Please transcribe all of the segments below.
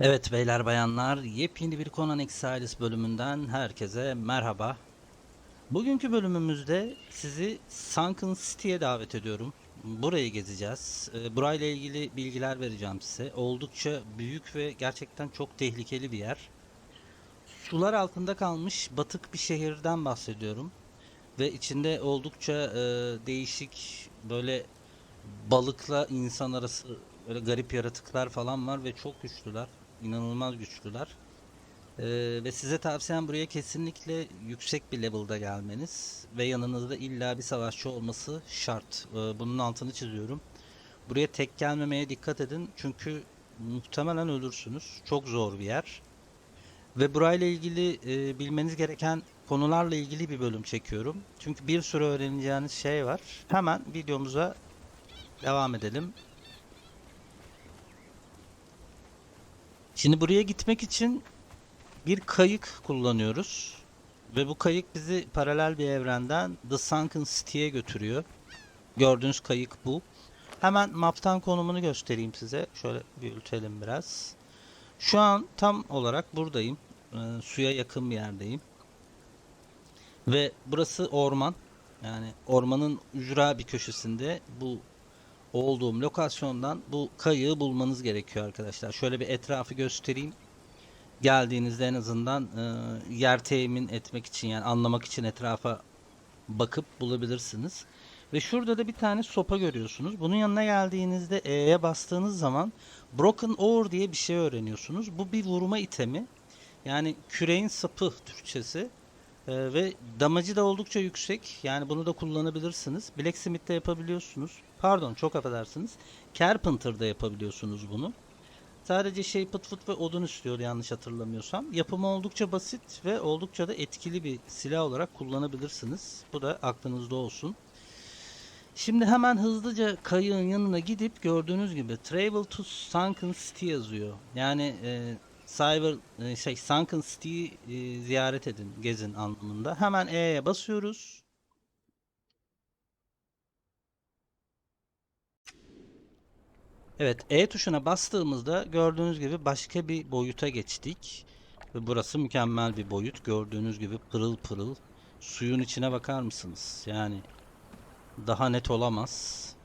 Evet beyler bayanlar yepyeni bir Conan Exiles bölümünden herkese merhaba. Bugünkü bölümümüzde sizi Sunken City'ye davet ediyorum. Burayı gezeceğiz. Ee, Burayla ilgili bilgiler vereceğim size. Oldukça büyük ve gerçekten çok tehlikeli bir yer. Sular altında kalmış batık bir şehirden bahsediyorum. Ve içinde oldukça e, değişik böyle balıkla insan arası böyle garip yaratıklar falan var ve çok güçlüler. İnanılmaz güçlüler. Ee, ve size tavsiyem buraya kesinlikle yüksek bir level'da gelmeniz ve yanınızda illa bir savaşçı olması şart. Ee, bunun altını çiziyorum. Buraya tek gelmemeye dikkat edin çünkü muhtemelen ölürsünüz. Çok zor bir yer. Ve burayla ilgili e, bilmeniz gereken konularla ilgili bir bölüm çekiyorum. Çünkü bir sürü öğreneceğiniz şey var. Hemen videomuza devam edelim. Şimdi buraya gitmek için bir kayık kullanıyoruz. Ve bu kayık bizi paralel bir evrenden The Sunken City'ye götürüyor. Gördüğünüz kayık bu. Hemen map'tan konumunu göstereyim size. Şöyle büyütelim biraz. Şu an tam olarak buradayım. Ee, suya yakın bir yerdeyim. Ve burası orman. Yani ormanın ücra bir köşesinde bu olduğum lokasyondan bu kayığı bulmanız gerekiyor arkadaşlar. Şöyle bir etrafı göstereyim. Geldiğinizde en azından e, yer temin etmek için yani anlamak için etrafa bakıp bulabilirsiniz. Ve şurada da bir tane sopa görüyorsunuz. Bunun yanına geldiğinizde E'ye bastığınız zaman Broken Oar diye bir şey öğreniyorsunuz. Bu bir vurma itemi. Yani küreğin sapı Türkçesi. Ee, ve damacı da oldukça yüksek. Yani bunu da kullanabilirsiniz. Blacksmith'te yapabiliyorsunuz. Pardon çok affedersiniz. Carpenter'da yapabiliyorsunuz bunu. Sadece şey pıt fıt ve odun istiyor yanlış hatırlamıyorsam. Yapımı oldukça basit ve oldukça da etkili bir silah olarak kullanabilirsiniz. Bu da aklınızda olsun. Şimdi hemen hızlıca kayığın yanına gidip gördüğünüz gibi Travel to Sunken City yazıyor. Yani e, Cyber e, şey Sunken City'yi e, ziyaret edin, gezin anlamında. Hemen E'ye basıyoruz. Evet, E tuşuna bastığımızda gördüğünüz gibi başka bir boyuta geçtik. Ve burası mükemmel bir boyut. Gördüğünüz gibi pırıl pırıl. Suyun içine bakar mısınız? Yani daha net olamaz.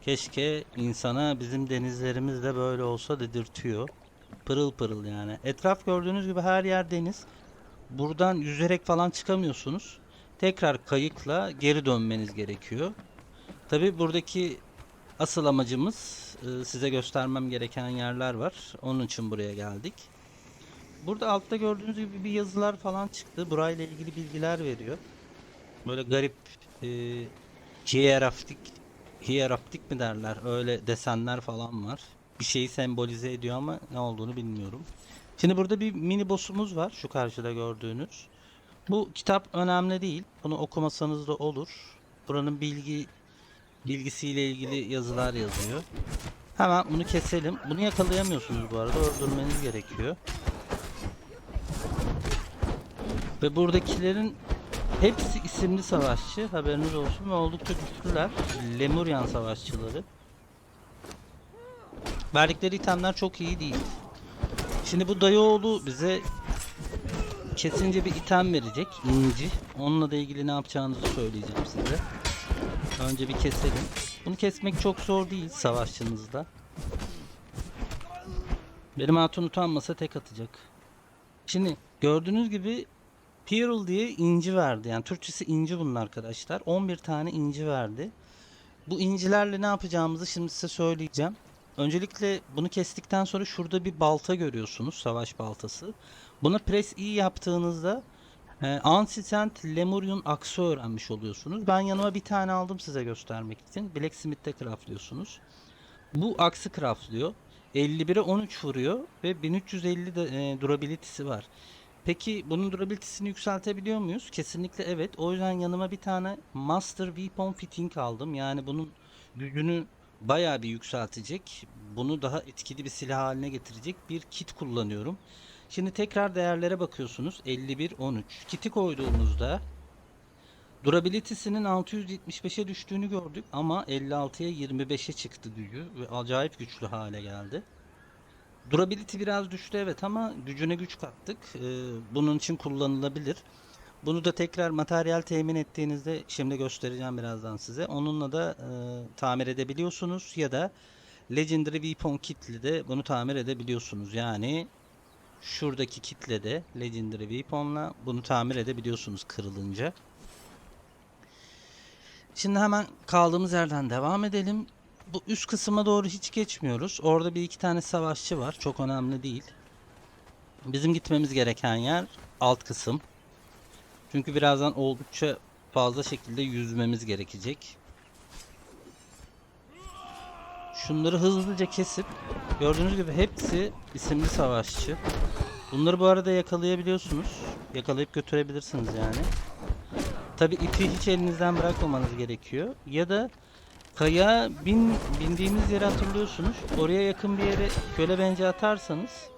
Keşke insana bizim denizlerimiz de böyle olsa dedirtiyor. Pırıl pırıl yani. Etraf gördüğünüz gibi her yer deniz. Buradan yüzerek falan çıkamıyorsunuz. Tekrar kayıkla geri dönmeniz gerekiyor. Tabi buradaki asıl amacımız e, size göstermem gereken yerler var. Onun için buraya geldik. Burada altta gördüğünüz gibi bir yazılar falan çıktı. Burayla ilgili bilgiler veriyor. Böyle garip e, hierarşik mi derler? Öyle desenler falan var. Bir şeyi sembolize ediyor ama ne olduğunu bilmiyorum. Şimdi burada bir mini boss'umuz var. Şu karşıda gördüğünüz. Bu kitap önemli değil. Bunu okumasanız da olur. Buranın bilgi bilgisiyle ilgili yazılar yazıyor. Hemen bunu keselim. Bunu yakalayamıyorsunuz bu arada. Öldürmeniz gerekiyor. Ve buradakilerin hepsi isimli savaşçı. Haberiniz olsun ve oldukça güçlüler. Lemurian savaşçıları. Verdikleri itemler çok iyi değil. Şimdi bu dayıoğlu bize kesince bir item verecek. inci. Onunla da ilgili ne yapacağınızı söyleyeceğim size. Önce bir keselim. Bunu kesmek çok zor değil savaşçınızda. Benim hatun utanmasa tek atacak. Şimdi gördüğünüz gibi Pearl diye inci verdi. Yani Türkçesi inci bunun arkadaşlar. 11 tane inci verdi. Bu incilerle ne yapacağımızı şimdi size söyleyeceğim. Öncelikle bunu kestikten sonra şurada bir balta görüyorsunuz. Savaş baltası. Buna press i yaptığınızda e, Ancient Lemurian aksı öğrenmiş oluyorsunuz. Ben yanıma bir tane aldım size göstermek için. Blacksmith'te craftlıyorsunuz. Bu aksı craftlıyor. 51'e 13 vuruyor ve 1350 de e, durability'si var. Peki bunun durability'sini yükseltebiliyor muyuz? Kesinlikle evet. O yüzden yanıma bir tane Master Weapon Fitting aldım. Yani bunun gücünü bayağı bir yükseltecek. Bunu daha etkili bir silah haline getirecek bir kit kullanıyorum. Şimdi tekrar değerlere bakıyorsunuz. 51 13. Kiti koyduğumuzda durability'sinin 675'e düştüğünü gördük ama 56'ya 25'e çıktı gücü ve acayip güçlü hale geldi. Durability biraz düştü evet ama gücüne güç kattık. Ee, bunun için kullanılabilir. Bunu da tekrar materyal temin ettiğinizde şimdi göstereceğim birazdan size. Onunla da e, tamir edebiliyorsunuz ya da Legendary Weapon kitle de bunu tamir edebiliyorsunuz. Yani şuradaki kitle de Legendary Weapon'la bunu tamir edebiliyorsunuz kırılınca. Şimdi hemen kaldığımız yerden devam edelim. Bu üst kısma doğru hiç geçmiyoruz. Orada bir iki tane savaşçı var. Çok önemli değil. Bizim gitmemiz gereken yer alt kısım. Çünkü birazdan oldukça fazla şekilde yüzmemiz gerekecek. Şunları hızlıca kesip gördüğünüz gibi hepsi isimli savaşçı. Bunları bu arada yakalayabiliyorsunuz. Yakalayıp götürebilirsiniz yani. Tabi ipi hiç elinizden bırakmamanız gerekiyor. Ya da kaya bin, bindiğiniz yeri hatırlıyorsunuz. Oraya yakın bir yere köle bence atarsanız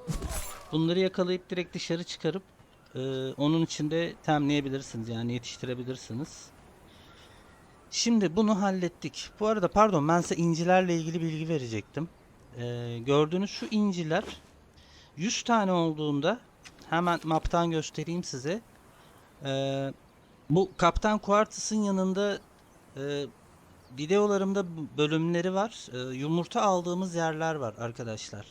bunları yakalayıp direkt dışarı çıkarıp e, onun içinde temleyebilirsiniz yani yetiştirebilirsiniz. Şimdi bunu hallettik. Bu arada pardon ben size incilerle ilgili bilgi verecektim. Ee, gördüğünüz şu inciler 100 tane olduğunda hemen map'tan göstereyim size. Ee, bu Kaptan Quartus'ın yanında e, videolarımda bölümleri var. Ee, yumurta aldığımız yerler var arkadaşlar.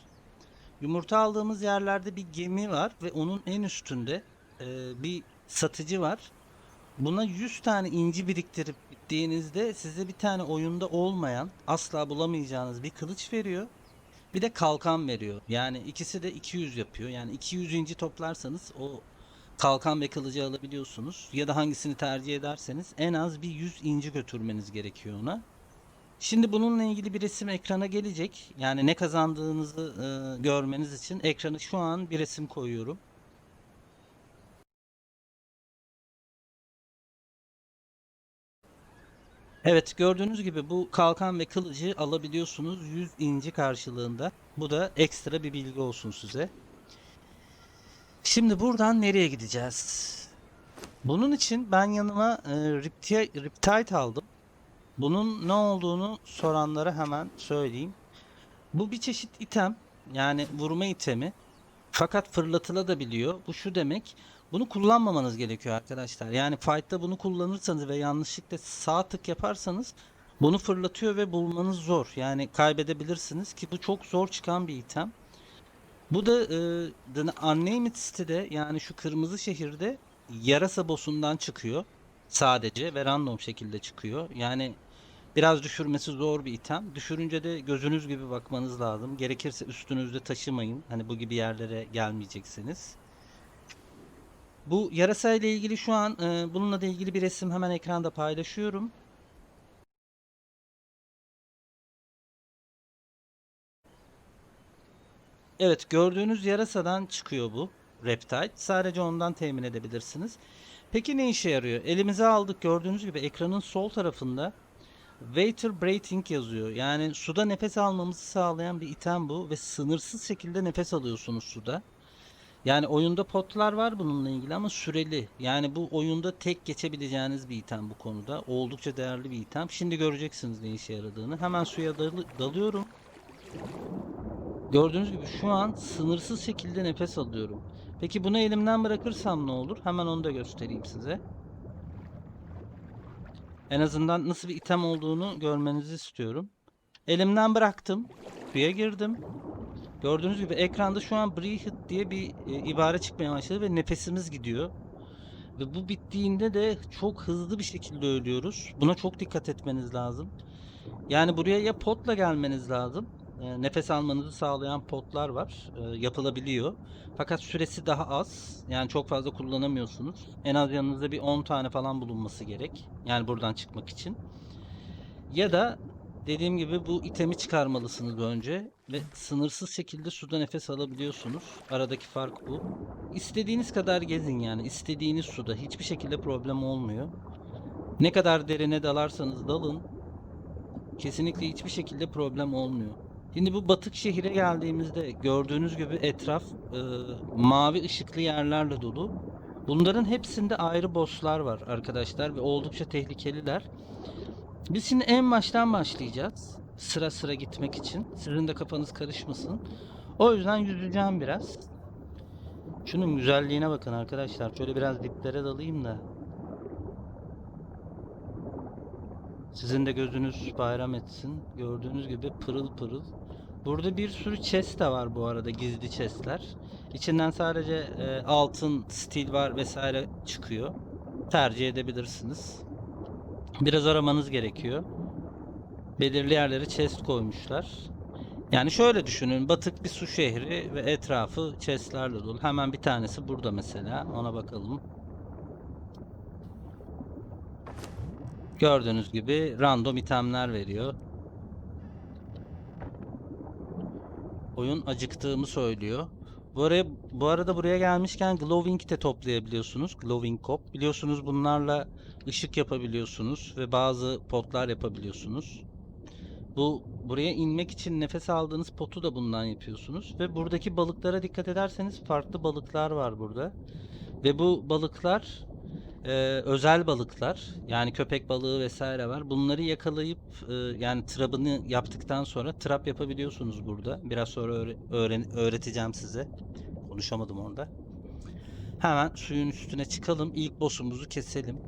Yumurta aldığımız yerlerde bir gemi var ve onun en üstünde e, bir satıcı var. Buna 100 tane inci biriktirip gittiğinizde size bir tane oyunda olmayan, asla bulamayacağınız bir kılıç veriyor. Bir de kalkan veriyor. Yani ikisi de 200 yapıyor. Yani 200 inci toplarsanız o kalkan ve kılıcı alabiliyorsunuz. Ya da hangisini tercih ederseniz en az bir 100 inci götürmeniz gerekiyor ona. Şimdi bununla ilgili bir resim ekrana gelecek. Yani ne kazandığınızı e, görmeniz için ekrana şu an bir resim koyuyorum. Evet gördüğünüz gibi bu kalkan ve kılıcı alabiliyorsunuz 100 inci karşılığında. Bu da ekstra bir bilgi olsun size. Şimdi buradan nereye gideceğiz? Bunun için ben yanıma e, Ripti- Riptide aldım. Bunun ne olduğunu soranlara hemen söyleyeyim. Bu bir çeşit item. Yani vurma itemi. Fakat fırlatılabiliyor. Bu şu demek. Bunu kullanmamanız gerekiyor arkadaşlar. Yani fight'ta bunu kullanırsanız ve yanlışlıkla sağ tık yaparsanız bunu fırlatıyor ve bulmanız zor. Yani kaybedebilirsiniz ki bu çok zor çıkan bir item. Bu da e, Unnamed sitede yani şu kırmızı şehirde yarasa boss'undan çıkıyor. Sadece ve random şekilde çıkıyor. Yani biraz düşürmesi zor bir item. Düşürünce de gözünüz gibi bakmanız lazım. Gerekirse üstünüzde taşımayın. Hani bu gibi yerlere gelmeyeceksiniz. Bu yarasa ile ilgili şu an e, bununla da ilgili bir resim hemen ekranda paylaşıyorum. Evet gördüğünüz yarasadan çıkıyor bu Reptile. Sadece ondan temin edebilirsiniz. Peki ne işe yarıyor? Elimize aldık gördüğünüz gibi ekranın sol tarafında Water Breathing yazıyor. Yani suda nefes almamızı sağlayan bir item bu ve sınırsız şekilde nefes alıyorsunuz suda. Yani oyunda potlar var bununla ilgili ama süreli. Yani bu oyunda tek geçebileceğiniz bir item bu konuda. Oldukça değerli bir item. Şimdi göreceksiniz ne işe yaradığını. Hemen suya dalı- dalıyorum. Gördüğünüz gibi şu an sınırsız şekilde nefes alıyorum. Peki bunu elimden bırakırsam ne olur? Hemen onu da göstereyim size. En azından nasıl bir item olduğunu görmenizi istiyorum. Elimden bıraktım. Suya girdim. Gördüğünüz gibi ekranda şu an breathe diye bir e, ibare çıkmaya başladı ve nefesimiz gidiyor. Ve bu bittiğinde de çok hızlı bir şekilde ölüyoruz. Buna çok dikkat etmeniz lazım. Yani buraya ya potla gelmeniz lazım. E, nefes almanızı sağlayan potlar var. E, yapılabiliyor. Fakat süresi daha az. Yani çok fazla kullanamıyorsunuz. En az yanınızda bir 10 tane falan bulunması gerek. Yani buradan çıkmak için. Ya da dediğim gibi bu itemi çıkarmalısınız önce ve sınırsız şekilde suda nefes alabiliyorsunuz. Aradaki fark bu. İstediğiniz kadar gezin yani. istediğiniz suda hiçbir şekilde problem olmuyor. Ne kadar derine dalarsanız dalın kesinlikle hiçbir şekilde problem olmuyor. Şimdi bu batık şehire geldiğimizde gördüğünüz gibi etraf e, mavi ışıklı yerlerle dolu. Bunların hepsinde ayrı bosslar var arkadaşlar ve oldukça tehlikeliler. Biz şimdi en baştan başlayacağız. Sıra sıra gitmek için. Sizin de kafanız karışmasın. O yüzden yüzeceğim biraz. Şunun güzelliğine bakın arkadaşlar. Şöyle biraz diplere dalayım da. Sizin de gözünüz bayram etsin. Gördüğünüz gibi pırıl pırıl. Burada bir sürü chest de var bu arada gizli chestler. İçinden sadece e, altın, stil var vesaire çıkıyor. Tercih edebilirsiniz. Biraz aramanız gerekiyor. Belirli yerlere chest koymuşlar. Yani şöyle düşünün. Batık bir su şehri ve etrafı chestlerle dolu. Hemen bir tanesi burada mesela. Ona bakalım. Gördüğünüz gibi random itemler veriyor. Oyun acıktığımı söylüyor. Bu, araya, bu arada buraya gelmişken glowing de toplayabiliyorsunuz. Glowing cop. Biliyorsunuz bunlarla ışık yapabiliyorsunuz ve bazı potlar yapabiliyorsunuz. Bu buraya inmek için nefes aldığınız potu da bundan yapıyorsunuz ve buradaki balıklara dikkat ederseniz farklı balıklar var burada. Ve bu balıklar e, özel balıklar. Yani köpek balığı vesaire var. Bunları yakalayıp e, yani trap'ını yaptıktan sonra trap yapabiliyorsunuz burada. Biraz sonra öğre- öğreteceğim size. Konuşamadım orada. Hemen suyun üstüne çıkalım. İlk boss'umuzu keselim.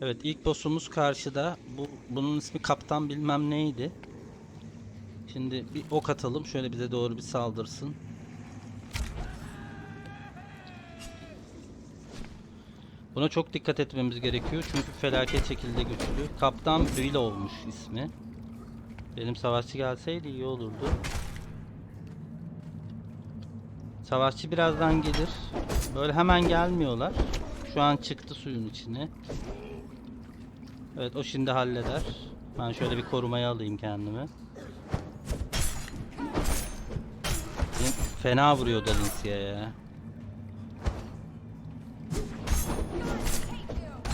Evet ilk boss'umuz karşıda. Bu bunun ismi kaptan bilmem neydi. Şimdi bir ok atalım. Şöyle bize doğru bir saldırsın. Buna çok dikkat etmemiz gerekiyor çünkü felaket şekilde güçlü. Kaptan Bill olmuş ismi. Benim savaşçı gelseydi iyi olurdu. Savaşçı birazdan gelir. Böyle hemen gelmiyorlar. Şu an çıktı suyun içine. Evet o şimdi halleder. Ben şöyle bir korumaya alayım kendimi. Fena vuruyor Dalincia ya.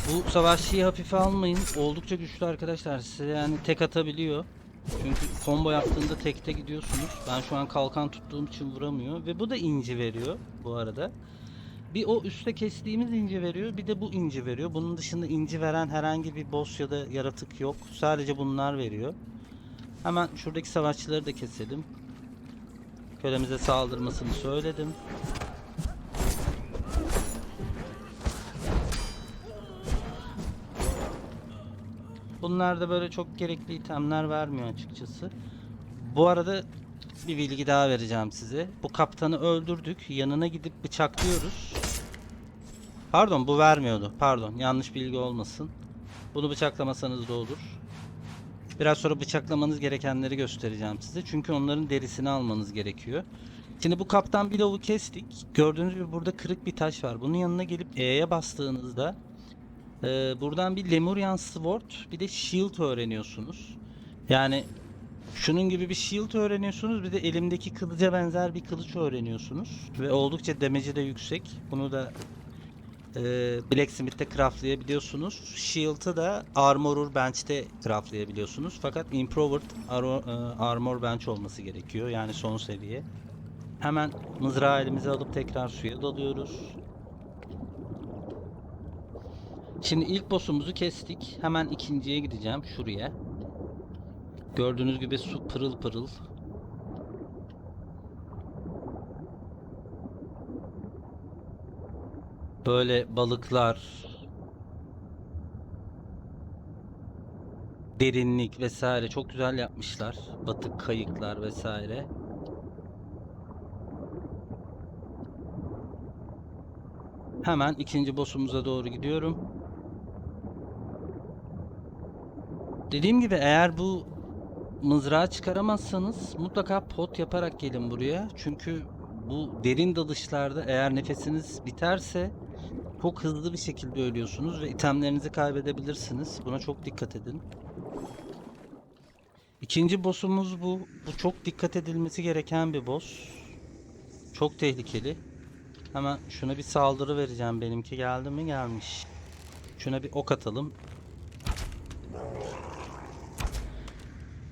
Bu savaşçıyı hafife almayın. Oldukça güçlü arkadaşlar. Size yani tek atabiliyor. Çünkü combo yaptığında tekte gidiyorsunuz. Ben şu an kalkan tuttuğum için vuramıyor. Ve bu da inci veriyor bu arada. Bir o üstte kestiğimiz inci veriyor. Bir de bu inci veriyor. Bunun dışında inci veren herhangi bir boss ya da yaratık yok. Sadece bunlar veriyor. Hemen şuradaki savaşçıları da keselim. Kölemize saldırmasını söyledim. Bunlar da böyle çok gerekli itemler vermiyor açıkçası. Bu arada bir bilgi daha vereceğim size. Bu kaptanı öldürdük. Yanına gidip bıçaklıyoruz. Pardon bu vermiyordu. Pardon yanlış bilgi olmasın. Bunu bıçaklamasanız da olur. Biraz sonra bıçaklamanız gerekenleri göstereceğim size. Çünkü onların derisini almanız gerekiyor. Şimdi bu kaptan Bilow'u kestik. Gördüğünüz gibi burada kırık bir taş var. Bunun yanına gelip E'ye bastığınızda e, buradan bir Lemurian Sword bir de Shield öğreniyorsunuz. Yani şunun gibi bir shield öğreniyorsunuz. Bir de elimdeki kılıca benzer bir kılıç öğreniyorsunuz. Ve oldukça damage'i de yüksek. Bunu da e, Blacksmith'te craftlayabiliyorsunuz. Shield'ı da Armorur Bench'te craftlayabiliyorsunuz. Fakat Improved Aro- e, Armor Bench olması gerekiyor. Yani son seviye. Hemen mızrağı elimize alıp tekrar suya dalıyoruz. Şimdi ilk boss'umuzu kestik. Hemen ikinciye gideceğim. Şuraya. Gördüğünüz gibi su pırıl pırıl. Böyle balıklar, derinlik vesaire çok güzel yapmışlar. Batık kayıklar vesaire. Hemen ikinci boss'umuza doğru gidiyorum. Dediğim gibi eğer bu mızrağı çıkaramazsanız mutlaka pot yaparak gelin buraya. Çünkü bu derin dalışlarda eğer nefesiniz biterse çok hızlı bir şekilde ölüyorsunuz ve itemlerinizi kaybedebilirsiniz. Buna çok dikkat edin. İkinci boss'umuz bu. Bu çok dikkat edilmesi gereken bir boss. Çok tehlikeli. Hemen şuna bir saldırı vereceğim. Benimki geldi mi? Gelmiş. Şuna bir ok atalım.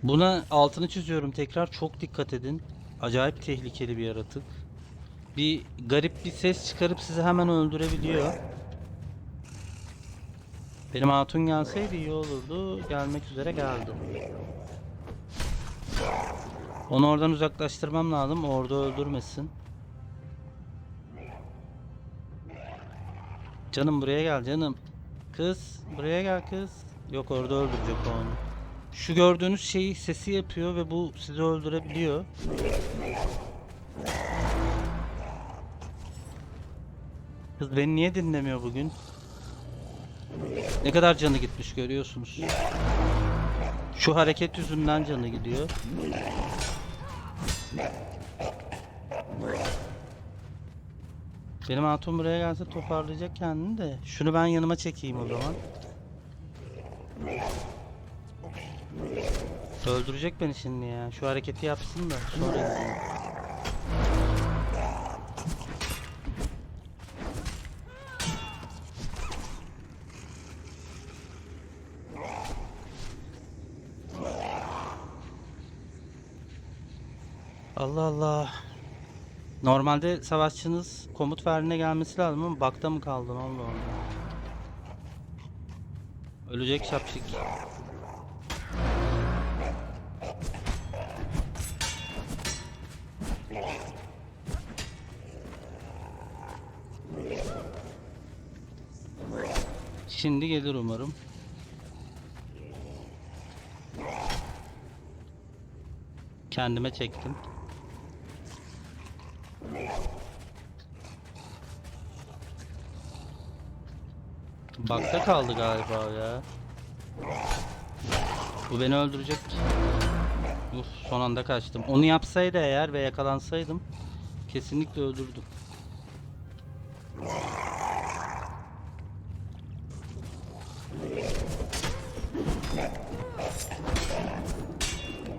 Buna altını çiziyorum tekrar çok dikkat edin. Acayip tehlikeli bir yaratık. Bir garip bir ses çıkarıp sizi hemen öldürebiliyor. Benim hatun gelseydi iyi olurdu. Gelmek üzere geldi. Onu oradan uzaklaştırmam lazım. Orada öldürmesin. Canım buraya gel canım. Kız buraya gel kız. Yok orada öldürecek onu. Şu gördüğünüz şeyi sesi yapıyor ve bu sizi öldürebiliyor. Kız beni niye dinlemiyor bugün? Ne kadar canı gitmiş görüyorsunuz. Şu hareket yüzünden canı gidiyor. Benim hatun buraya gelse toparlayacak kendini de. Şunu ben yanıma çekeyim o zaman. Öldürecek beni şimdi ya. Şu hareketi yapsın da sonra. Allah Allah. Normalde savaşçınız komut verdiğine gelmesi lazım ama bakta mı kaldın Allah Allah. Ölecek şapşik. Şimdi gelir umarım. Kendime çektim. Bakta kaldı galiba ya. Bu beni öldürecek. Uf, son anda kaçtım. Onu yapsaydı eğer ve yakalansaydım kesinlikle öldürdüm.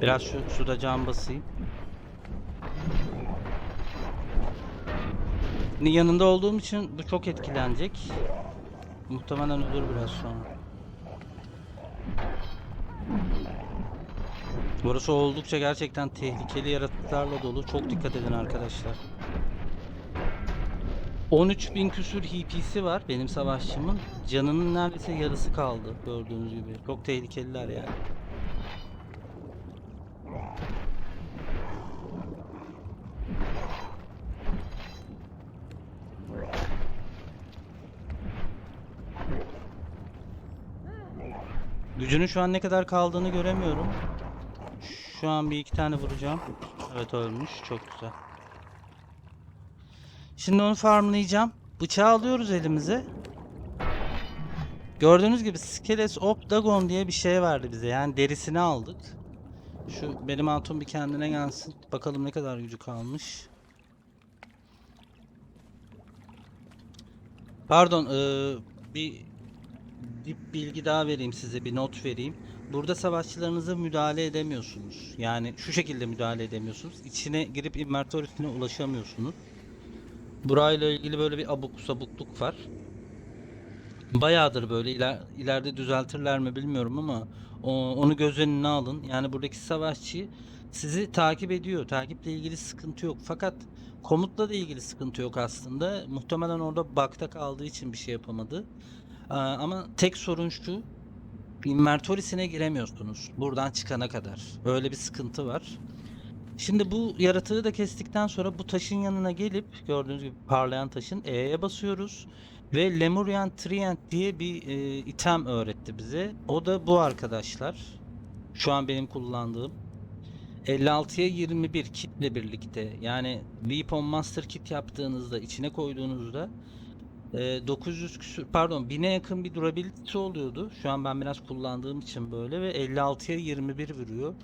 Biraz şu suda can basayım. Yanında olduğum için bu çok etkilenecek. Muhtemelen ölür biraz sonra. Burası oldukça gerçekten tehlikeli yaratıklarla dolu. Çok dikkat edin arkadaşlar. 13.000 küsür HP'si var benim savaşçımın. Canının neredeyse yarısı kaldı gördüğünüz gibi. Çok tehlikeliler yani. Gücünün şu an ne kadar kaldığını göremiyorum. Şu an bir iki tane vuracağım. Evet ölmüş. Çok güzel. Şimdi onu farmlayacağım. Bıçağı alıyoruz elimize. Gördüğünüz gibi Skeles Optagon diye bir şey verdi bize. Yani derisini aldık. Şu benim hatun bir kendine gelsin. Bakalım ne kadar gücü kalmış. Pardon, eee, bir dip bilgi daha vereyim size, bir not vereyim. Burada savaşçılarınıza müdahale edemiyorsunuz. Yani şu şekilde müdahale edemiyorsunuz. İçine girip inventory'sine ulaşamıyorsunuz. Burayla ilgili böyle bir abuk sabukluk var. Bayağıdır böyle iler, ileride düzeltirler mi bilmiyorum ama o- onu göz önüne alın. Yani buradaki savaşçı sizi takip ediyor. Takiple ilgili sıkıntı yok. Fakat komutla da ilgili sıkıntı yok aslında. Muhtemelen orada bakta kaldığı için bir şey yapamadı. Aa, ama tek sorun şu. Inventory'sine giremiyorsunuz. Buradan çıkana kadar. Öyle bir sıkıntı var. Şimdi bu yaratığı da kestikten sonra bu taşın yanına gelip gördüğünüz gibi parlayan taşın E'ye basıyoruz. Ve Lemurian Trient diye bir e, item öğretti bize. O da bu arkadaşlar. Şu an benim kullandığım. 56'ya 21 kitle birlikte yani Weapon Master Kit yaptığınızda içine koyduğunuzda e, 900 küsür pardon 1000'e yakın bir durability oluyordu. Şu an ben biraz kullandığım için böyle ve 56'ya 21 vuruyor.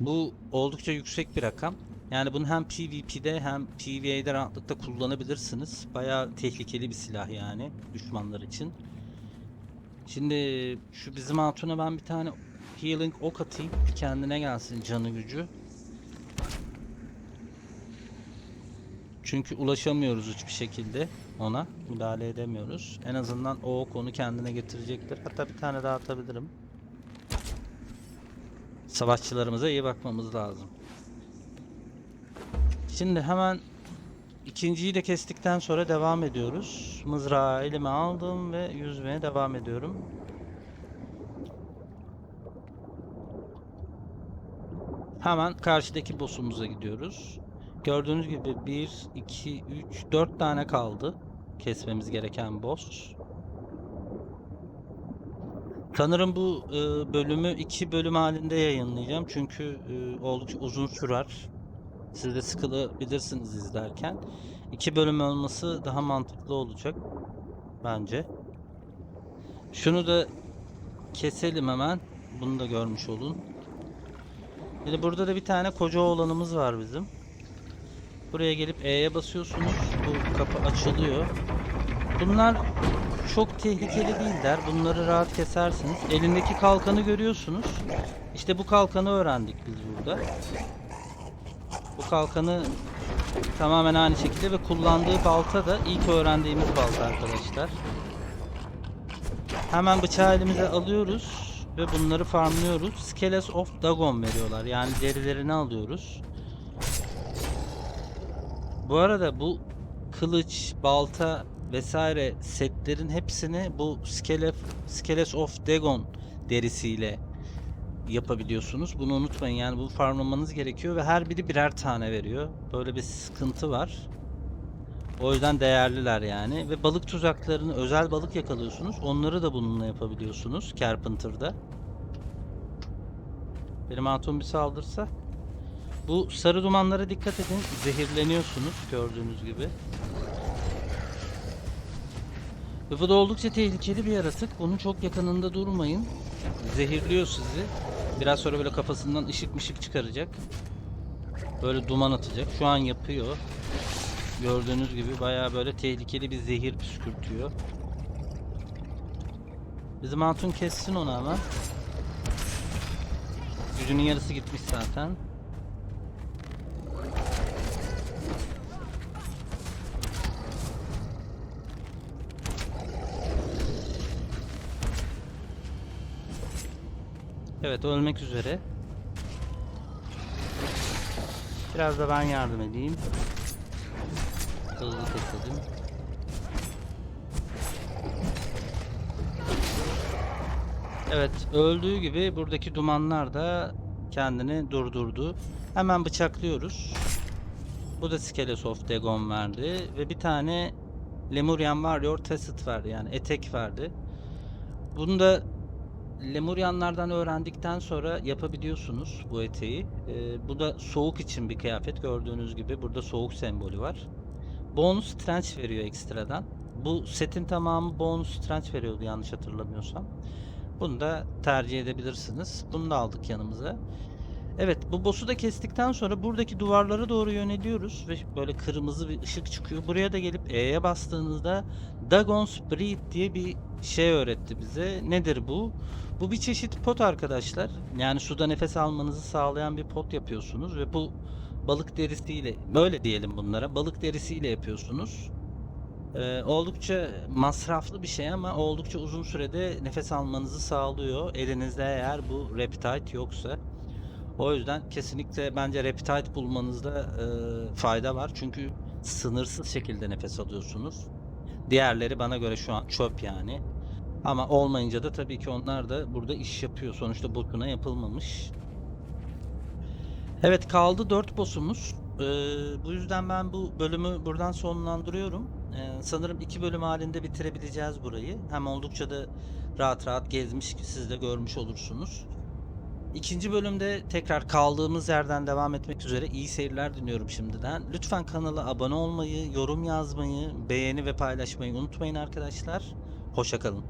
Bu oldukça yüksek bir rakam. Yani bunu hem PvP'de hem PvE'de rahatlıkla kullanabilirsiniz. Bayağı tehlikeli bir silah yani düşmanlar için. Şimdi şu bizim hatuna ben bir tane healing ok atayım. Kendine gelsin canı gücü. Çünkü ulaşamıyoruz hiçbir şekilde ona. Müdahale edemiyoruz. En azından o ok onu kendine getirecektir. Hatta bir tane daha atabilirim. Savaşçılarımıza iyi bakmamız lazım. Şimdi hemen ikinciyi de kestikten sonra devam ediyoruz. Mızrağı elime aldım ve yüzmeye devam ediyorum. Hemen karşıdaki boss'umuza gidiyoruz. Gördüğünüz gibi 1, 2, 3, 4 tane kaldı kesmemiz gereken boss. Sanırım bu e, bölümü iki bölüm halinde yayınlayacağım çünkü e, oldukça uzun sürer. Siz de sıkılabilirsiniz izlerken. İki bölüm olması daha mantıklı olacak bence. Şunu da keselim hemen. Bunu da görmüş olun. De burada da bir tane koca oğlanımız var bizim. Buraya gelip E'ye basıyorsunuz. Bu kapı açılıyor. Bunlar çok tehlikeli değiller. Bunları rahat kesersiniz. Elindeki kalkanı görüyorsunuz. İşte bu kalkanı öğrendik biz burada. Bu kalkanı tamamen aynı şekilde ve kullandığı balta da ilk öğrendiğimiz balta arkadaşlar. Hemen bıçağı elimize alıyoruz ve bunları farmlıyoruz. Scales of Dagon veriyorlar. Yani derilerini alıyoruz. Bu arada bu kılıç, balta vesaire setlerin hepsini bu Scale, Scales of Dagon derisiyle yapabiliyorsunuz. Bunu unutmayın. Yani bu farmlamanız gerekiyor ve her biri birer tane veriyor. Böyle bir sıkıntı var. O yüzden değerliler yani. Ve balık tuzaklarını özel balık yakalıyorsunuz. Onları da bununla yapabiliyorsunuz Carpenter'da. Benim hatun bir saldırsa. Bu sarı dumanlara dikkat edin. Zehirleniyorsunuz gördüğünüz gibi. Ve bu da oldukça tehlikeli bir yaratık. Bunun çok yakınında durmayın. Zehirliyor sizi. Biraz sonra böyle kafasından ışık mışık çıkaracak. Böyle duman atacak. Şu an yapıyor. Gördüğünüz gibi bayağı böyle tehlikeli bir zehir püskürtüyor. Bizim hatun kessin onu hemen. Gücünün yarısı gitmiş zaten. Evet ölmek üzere. Biraz da ben yardım edeyim. Hızlı keselim. Evet öldüğü gibi buradaki dumanlar da kendini durdurdu. Hemen bıçaklıyoruz. Bu da Scales of Dagon verdi. Ve bir tane Lemurian Warrior Tacit verdi. Yani etek verdi. Bunu da Lemuryanlardan öğrendikten sonra yapabiliyorsunuz bu eteği. Ee, bu da soğuk için bir kıyafet gördüğünüz gibi burada soğuk sembolü var. Bonus trench veriyor ekstradan. Bu setin tamamı bonus trench veriyordu yanlış hatırlamıyorsam. Bunu da tercih edebilirsiniz. Bunu da aldık yanımıza. Evet bu boss'u da kestikten sonra buradaki duvarlara doğru yöneliyoruz ve böyle kırmızı bir ışık çıkıyor. Buraya da gelip E'ye bastığınızda Dagon's Breath diye bir şey öğretti bize. Nedir bu? Bu bir çeşit pot arkadaşlar. Yani suda nefes almanızı sağlayan bir pot yapıyorsunuz ve bu balık derisiyle böyle diyelim bunlara balık derisiyle yapıyorsunuz. Ee, oldukça masraflı bir şey ama oldukça uzun sürede nefes almanızı sağlıyor. Elinizde eğer bu Reptite yoksa. O yüzden kesinlikle bence Reptite bulmanızda e, fayda var. Çünkü sınırsız şekilde nefes alıyorsunuz. Diğerleri bana göre şu an çöp yani. Ama olmayınca da tabii ki onlar da burada iş yapıyor. Sonuçta boşuna yapılmamış. Evet kaldı 4 boss'umuz. Ee, bu yüzden ben bu bölümü buradan sonlandırıyorum. Ee, sanırım iki bölüm halinde bitirebileceğiz burayı. Hem oldukça da rahat rahat gezmiş siz de görmüş olursunuz. İkinci bölümde tekrar kaldığımız yerden devam etmek üzere iyi seyirler diliyorum şimdiden. Lütfen kanala abone olmayı, yorum yazmayı, beğeni ve paylaşmayı unutmayın arkadaşlar. Hoşçakalın.